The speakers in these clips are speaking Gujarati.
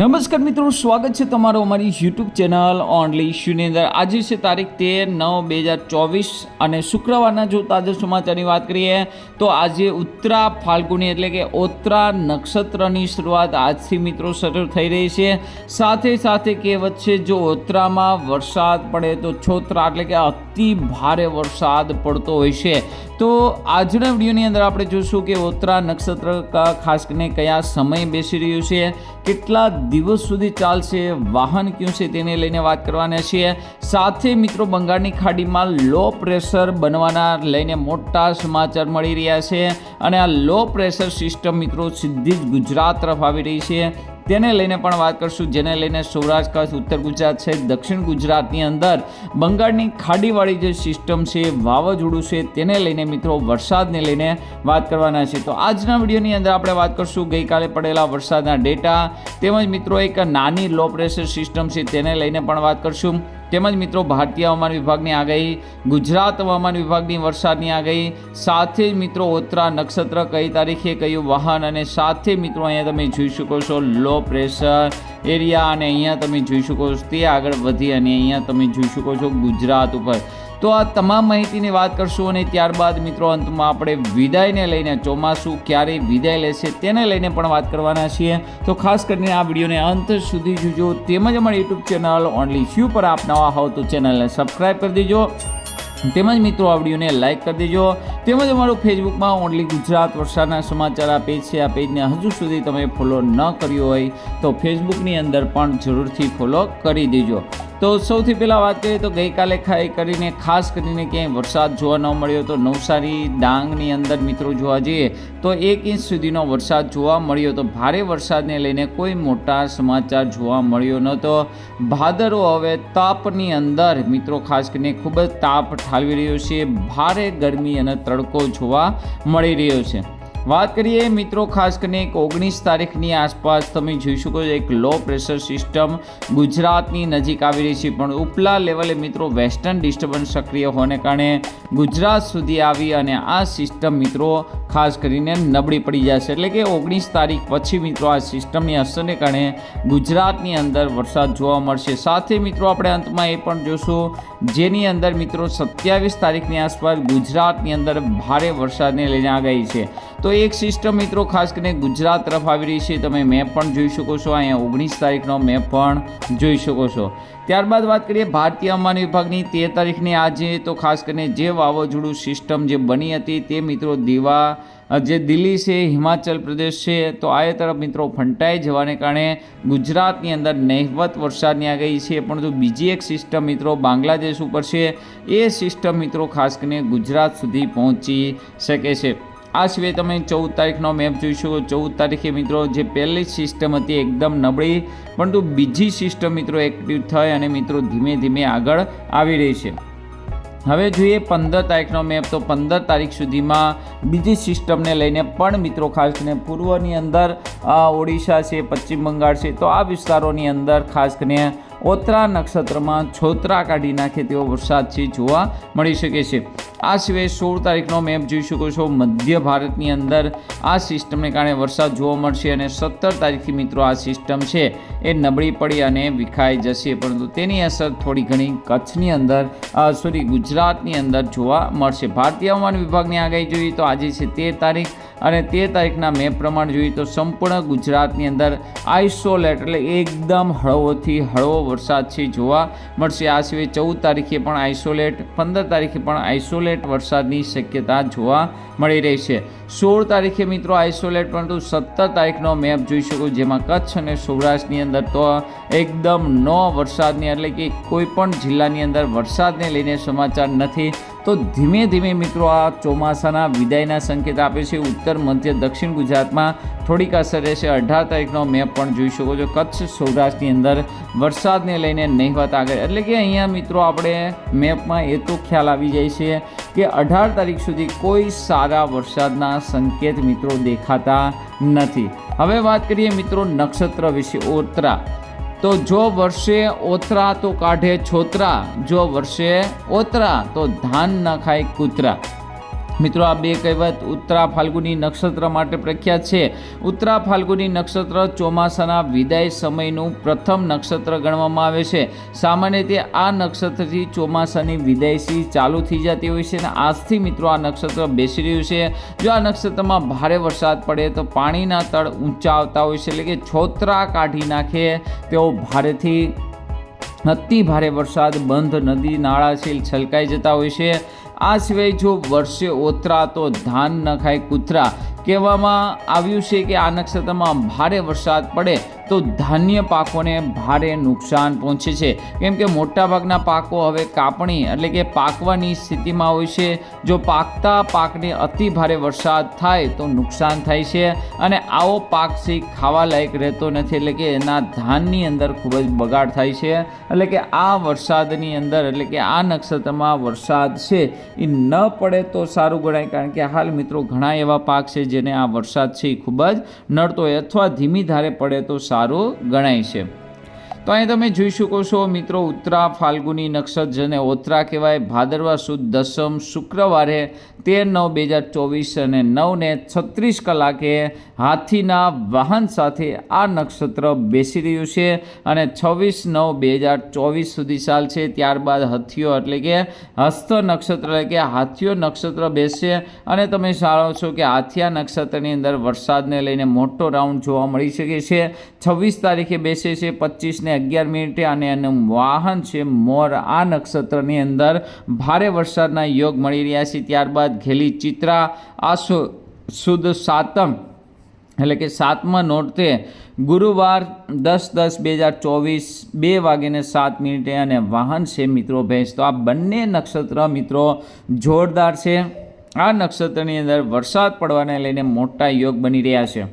નમસ્કાર મિત્રો, સ્વાગત છે તમારું અમારી યુટ્યુબ ચેનલ ઓનલી ઇશ્યુની અંદર. આજે છે તારીખ તેર નવ બે હજાર ચોવીસ અને શુક્રવારના જો તાજા સમાચારની વાત કરીએ, તો આજે ઉત્તરા ફાલ્ગુની એટલે કે ઓત્રા નક્ષત્રની શરૂઆત આજથી મિત્રો શરૂ થઈ રહી છે. સાથે સાથે કહેવત છે, જો ઓત્રામાં વરસાદ પડે તો છોતરા એટલે કે અતિ ભારે વરસાદ પડતો હોય છે. તો આજના વિડીયોની અંદર આપણે જોઈશું કે ઓત્રા નક્ષત્ર ખાસ કરીને કયા સમય બેસી રહ્યું છે. કેટલા દિવસ સુધી ચાલશે? વાહન કયું છે તેને લઈને વાત કરવાના છીએ. સાથે મિત્રો બંગાળની ખાડીમાં લો પ્રેશર બનવાના લઈને મોટા સમાચાર મળી રહ્યા છે. અને આ લો પ્રેશર સિસ્ટમ મિત્રો સીધી જ ગુજરાત તરફ આવી રહી છે. તેને લઈને પણ વાત કરશું, જેને લઈને સૌરાષ્ટ્ર કચ્છ ઉત્તર ગુજરાત છે, દક્ષિણ ગુજરાતની અંદર બંગાળની ખાડીવાળી જે સિસ્ટમ છે, વાવાઝોડું છે, તેને લઈને મિત્રો વરસાદને લઈને વાત કરવાના છે. તો આજના વિડીયોની અંદર આપણે વાત કરશું, ગઈકાલે પડેલા વરસાદના ડેટા તેમજ મિત્રો એક નાની લો પ્રેશર સિસ્ટમ છે, તેને લઈને પણ વાત કરશું. તેમજ મિત્રો ભારતીય હવામાન વિભાગની આગાહી, ગુજરાત હવામાન વિભાગની વરસાદની આગાહી, સાથે જ મિત્રો ઓત્રા નક્ષત્ર કઈ તારીખે કયું વાહન અને સાથે મિત્રો અહીંયા તમે જોઈ શકો છો લો પ્રેશર એરિયા અને અહીંયા તમે જોઈ શકો છો તે આગળ વધી અને અહીંયા તમે જોઈ શકો છો ગુજરાત ઉપર. તો આ તમામ માહિતીની વાત કરશું અને ત્યારબાદ મિત્રો અંતમાં આપણે વિદાયને લઈને ચોમાસું ક્યારે વિદાય લેશે તેને લઈને પણ વાત કરવાના છીએ. તો ખાસ કરીને આ વિડીયોને અંત સુધી જોજો. તેમજ અમારી યુટ્યુબ ચેનલ ઓનલી શ્યુ પર આપ નવા હોવ તો ચેનલને સબસ્ક્રાઈબ કરી દેજો. તેમજ મિત્રો આ વિડીયોને લાઇક કરી દેજો. તેમજ અમારું ફેસબુકમાં ઓનલી ગુજરાત વરસાદના સમાચાર આ પેજ છે. આ પેજને હજુ સુધી તમે ફોલો ન કર્યો હોય તો ફેસબુકની અંદર પણ જરૂરથી ફોલો કરી દેજો. તો સૌથી પહેલાં વાત કરીએ તો ગઈકાલે ખાઈ કરીને, ખાસ કરીને ક્યાંય વરસાદ જોવા ન મળ્યો તો નવસારી ડાંગની અંદર મિત્રો જોવા જઈએ તો એક ઇંચ સુધીનો વરસાદ જોવા મળ્યો તો ભારે વરસાદને લઈને કોઈ મોટા સમાચાર જોવા મળ્યો નહોતો. ભાદરો હવે તાપની અંદર મિત્રો ખાસ કરીને ખૂબ જ તાપ ઠાલવી રહ્યો છે. ભારે ગરમી અને તડકો જોવા મળી રહ્યો છે. વાત કરીએ મિત્રો, ખાસ કરીને એક ઓગણીસ તારીખની આસપાસ તમે જોઈ શકો છો, એક લો પ્રેશર સિસ્ટમ ગુજરાતની નજીક આવી રહી છે. પણ ઉપલા લેવલે મિત્રો વેસ્ટર્ન ડિસ્ટર્બન્સ સક્રિય હોવાને કારણે ગુજરાત સુધી આવી અને આ સિસ્ટમ મિત્રો ખાસ કરીને નબળી પડી જશે. એટલે કે ઓગણીસ તારીખ પછી મિત્રો આ સિસ્ટમની અસરને કારણે ગુજરાતની અંદર વરસાદ જોવા મળશે. સાથે મિત્રો આપણે અંતમાં એ પણ જોશું, જેની અંદર મિત્રો સત્યાવીસ તારીખની આસપાસ ગુજરાતની અંદર ભારે વરસાદને લઈને આગાહી છે. તો એક સિસ્ટમ મિત્રો ખાસ કરીને ગુજરાત તરફ આવી રહી છે. તમે મેપ પણ જોઈ શકો છો. અહીંયા ઓગણીસ તારીખનો મેપ પણ જોઈ શકો છો. ત્યારબાદ વાત કરીએ ભારતીય હવામાન વિભાગની. તેર તારીખની આજે તો ખાસ કરીને જે વાવાઝોડું સિસ્ટમ જે બની હતી તે મિત્રો દીવા, જે દિલ્હી છે, હિમાચલ પ્રદેશ છે, તો આ તરફ મિત્રો ફંટાઈ જવાને કારણે ગુજરાતની અંદર નહિવત વરસાદની આગાહી છે. પરંતુ બીજી એક સિસ્ટમ મિત્રો બાંગ્લાદેશ ઉપર છે. એ સિસ્ટમ મિત્રો ખાસ કરીને ગુજરાત સુધી પહોંચી શકે છે. આ સિવાય તમે ચૌદ તારીખનો મેપ જોઈશો ચૌદ તારીખે મિત્રો જે પહેલી સિસ્ટમ હતી એકદમ નબળી, પરંતુ બીજી સિસ્ટમ મિત્રો એક્ટિવ થઈ અને મિત્રો ધીમે ધીમે આગળ આવી રહી છે. હવે જોઈએ પંદર તારીખનો મેપ તો પંદર તારીખ સુધીમાં બીજી સિસ્ટમને લઈને પણ મિત્રો ખાસ કરીને પૂર્વની અંદર ઓડિશા છે, પશ્ચિમ બંગાળ છે, તો આ વિસ્તારોની અંદર ખાસ કરીને ઓત્રા નક્ષત્રમાં છોતરા કાઢી નાખે તેવો વરસાદ છે, જોવા મળી શકે છે. આ સિવાય સોળ તારીખનો મેપ જોઈ શકો છો. મધ્ય ભારતની અંદર આ સિસ્ટમને કારણે વરસાદ જોવા મળશે અને સત્તર તારીખથી મિત્રો આ સિસ્ટમ છે એ નબળી પડી અને વિખાઈ જશે. પરંતુ તેની અસર થોડી ઘણી કચ્છની અંદર સોરી, ગુજરાતની અંદર જોવા મળશે. ભારતીય હવામાન વિભાગની આગાહી જોઈએ તો આજે છે તેર તારીખ અને તે તારીખના મેપ પ્રમાણે જોઈએ તો સંપૂર્ણ ગુજરાતની અંદર આઇસોલેટ એટલે એકદમ હળવોથી હળવો વરસાદ છે જોવા મળશે. આ સિવાય ચૌદ તારીખે પણ આઇસોલેટ પંદર તારીખે પણ આઇસોલેટ વરસાદની શક્યતા જોવા મળી રહી છે. સોળ તારીખે મિત્રો આઇસોલેટ પરંતુ સત્તર તારીખનો મેપ જોઈ શકો જેમાં કચ્છ અને સૌરાષ્ટ્રની અંદર તો એકદમ નો વરસાદની, એટલે કે કોઈ પણ જિલ્લાની અંદર વરસાદને લઈને સમાચાર નથી તો ધીમે ધીમે મિત્રો આ ચોમાસાના વિદાયના સંકેત આપે છે. ઉત્તર, મધ્ય, દક્ષિણ ગુજરાતમાં થોડીક અસર રહેશે. અઢાર તારીખનો મેપ પણ જોઈ શકો છો. કચ્છ, સૌરાષ્ટ્રની અંદર વરસાદને લઈને નહીવત આગળ. એટલે કે અહીંયા મિત્રો આપણે મેપમાં એ તો ખ્યાલ આવી જાય છે કે અઢાર તારીખ સુધી કોઈ સારા વરસાદના સંકેત મિત્રો દેખાતા નથી. હવે વાત કરીએ મિત્રો નક્ષત્ર વિશે. ઓત્રા તો જો વર્ષે ઓતરા તો કાઢે છોતરા, જો વર્ષે ઓતરા તો ધાન ન ખાય કૂતરા. મિત્રો, આ બે કહેવત ઉત્તરા ફાલ્ગુની નક્ષત્ર માટે પ્રખ્યાત છે. ઉત્તરા ફાલ્ગુની નક્ષત્ર ચોમાસાના વિદાય સમયનું પ્રથમ નક્ષત્ર ગણવામાં આવે છે. સામાન્ય રીતે આ નક્ષત્રથી ચોમાસાની વિદાયસી ચાલુ થઈ જતી હોય છે અને આજથી મિત્રો આ નક્ષત્ર બેસી રહ્યું છે. જો આ નક્ષત્રમાં ભારે વરસાદ પડે તો પાણીના તળ ઊંચા આવતા હોય છે એટલે કે છોતરા કાઢી નાખે તેઓ ભારેથી અતિ ભારે વરસાદ, બંધ નદી નાળા છે છલકાઈ જતા હોય છે. આ સિવાય જો વર્ષે ઓતરા તો ધાન ન ખાય કૂતરા કહેવામાં આવ્યું છે કે આ નક્ષત્રમાં ભારે વરસાદ પડે તો ધાન્ય પાકોને ભારે નુકસાન પહોંચે છે. કેમ કે મોટાભાગના પાકો હવે કાપણી એટલે કે પાકવાની સ્થિતિમાં હોય છે. જો પાકતા પાકને અતિ ભારે વરસાદ થાય તો નુકસાન થાય છે અને આવો પાક સી ખાવા લાયક રહેતો નથી એટલે કે એના ધાનની અંદર ખૂબ જ બગાડ થાય છે. એટલે કે આ વરસાદની અંદર એટલે કે આ નક્ષત્રમાં વરસાદ છે એ ન પડે તો સારું ગણાય. કારણ કે હાલ મિત્રો ઘણા એવા પાક છે જેને આ વરસાદ છે એ ખૂબ જ નડતો હોય અથવા ધીમી ધારે પડે તો સારું ગણાય છે. તો અહીં તમે જોઈ શકો છો, મિત્રો, ઉત્તરા ફાલ્ગુની નક્ષત્ર જેને ઓત્રા કહેવાય, ભાદરવા સુદ દસમ શુક્રવારે તેર નવ બે હજાર ચોવીસ અને નવને છત્રીસ કલાકે હાથીના વાહન સાથે આ નક્ષત્ર બેસી રહ્યું છે અને છવ્વીસ નવ બે હજાર ચોવીસ સુધી ચાલશે ત્યારબાદ હથિયો એટલે કે હસ્ત નક્ષત્ર એટલે કે હાથીઓ નક્ષત્ર બેસશે અને તમે જાણો છો કે હાથિયા નક્ષત્રની અંદર વરસાદને લઈને મોટો રાઉન્ડ જોવા મળી શકે છે. છવ્વીસ તારીખે બેસે છે પચીસને અગિયાર મિનિટે અને એનું વાહન છે મોર આ નક્ષત્રની અંદર ભારે વરસાદના યોગ મળી રહ્યા છે. ત્યારબાદ ઘેલી ચિત્રા આસો સુદ સાતમ, એટલે કે સાતમા નોરતે ગુરુવાર દસ દસ બે હજાર ચોવીસ બે વાગ્યાને સાત મિનિટે અને વાહન છે મિત્રો ભેંસ. તો આ બંને નક્ષત્ર મિત્રો જોરદાર છે. આ નક્ષત્રની અંદર વરસાદ પડવાને લઈને મોટા યોગ બની રહ્યા છે.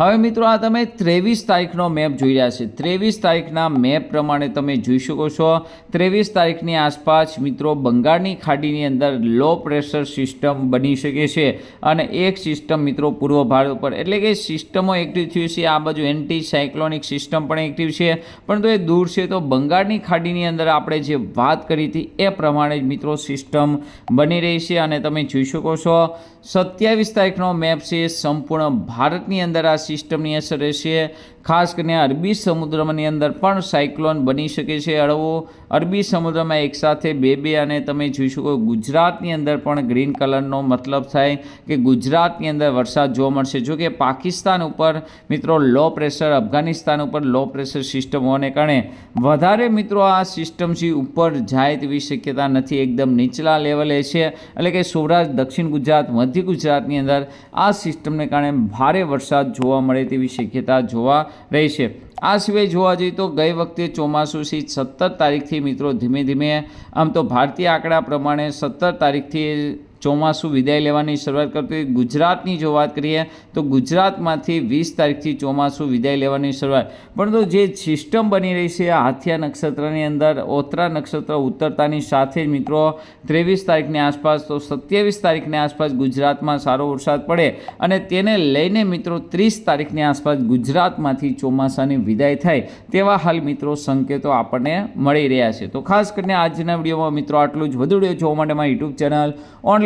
હવે મિત્રો આ તમે ત્રેવીસ તારીખનો મેપ જોઈ રહ્યા છે. ત્રેવીસ તારીખના મેપ પ્રમાણે તમે જોઈ શકો છો. ત્રેવીસ તારીખની આસપાસ મિત્રો બંગાળની ખાડીની અંદર લો પ્રેશર સિસ્ટમ બની શકે છે અને એક સિસ્ટમ મિત્રો પૂર્વ ભારત ઉપર. એટલે કે સિસ્ટમો એક્ટિવ થયું છે. આ બાજુ એન્ટી સાયક્લોનિક સિસ્ટમ પણ એક્ટિવ છે. પરંતુ એ દૂર છે તો બંગાળની ખાડીની અંદર આપણે જે વાત કરી હતી એ પ્રમાણે જ મિત્રો સિસ્ટમ બની રહી છે અને તમે જોઈ શકો છો. સત્યાવીસ તારીખનો મેપ છે. સંપૂર્ણ ભારતની અંદર આ સિસ્ટમની અસર રહેશે ખાસ કરીને અરબી સમુદ્રની અંદર પણ સાયક્લોન બની શકે છે. હળવો અરબી સમુદ્રમાં એકસાથે બે બે અને તમે જોઈ શકો ગુજરાતની અંદર પણ ગ્રીન કલરનો મતલબ થાય કે ગુજરાતની અંદર વરસાદ જોવા મળશે. જો કે પાકિસ્તાન ઉપર મિત્રો લો પ્રેશર, અફઘાનિસ્તાન ઉપર લો પ્રેશર સિસ્ટમ હોવાને કારણે વધારે મિત્રો આ સિસ્ટમ છે ઉપર જાય તેવી શક્યતા નથી. એકદમ નીચલા લેવલે છે. એટલે કે સૌરાષ્ટ્ર, દક્ષિણ ગુજરાત, મધ્ય ગુજરાતની અંદર આ સિસ્ટમને કારણે ભારે વરસાદ જોવા મળે તેવી શક્યતા જોવા રહી છે. આ સિવાય જોવા જઈએ તો ગઈ વખતે ચોમાસું સીટ સત્તર તારીખથી મિત્રો ધીમે ધીમે આમ તો ભારતીય આંકડા પ્રમાણે સત્તર તારીખથી ચોમાસું વિદાય લેવાની શરૂઆત કરતી. ગુજરાતની જો વાત કરીએ તો ગુજરાતમાંથી વીસ તારીખથી ચોમાસું વિદાય લેવાની શરૂઆત. પરંતુ જે સિસ્ટમ બની રહી છે હાથિયા નક્ષત્રની અંદર, ઓતરા નક્ષત્ર ઉતરતાની સાથે જ મિત્રો, ત્રેવીસ તારીખની આસપાસ તો સત્યાવીસ તારીખની આસપાસ ગુજરાતમાં સારો વરસાદ પડે અને તેને લઈને મિત્રો ત્રીસ તારીખની આસપાસ ગુજરાતમાંથી ચોમાસાની વિદાય થાય તેવા હાલ મિત્રો સંકેતો આપણને મળી રહ્યા છે. તો ખાસ કરીને આજના વિડીયોમાં મિત્રો આટલું જ. વધુ વીડિયો જોવા માટે મારી યુટ્યુબ ચેનલ ઓનલી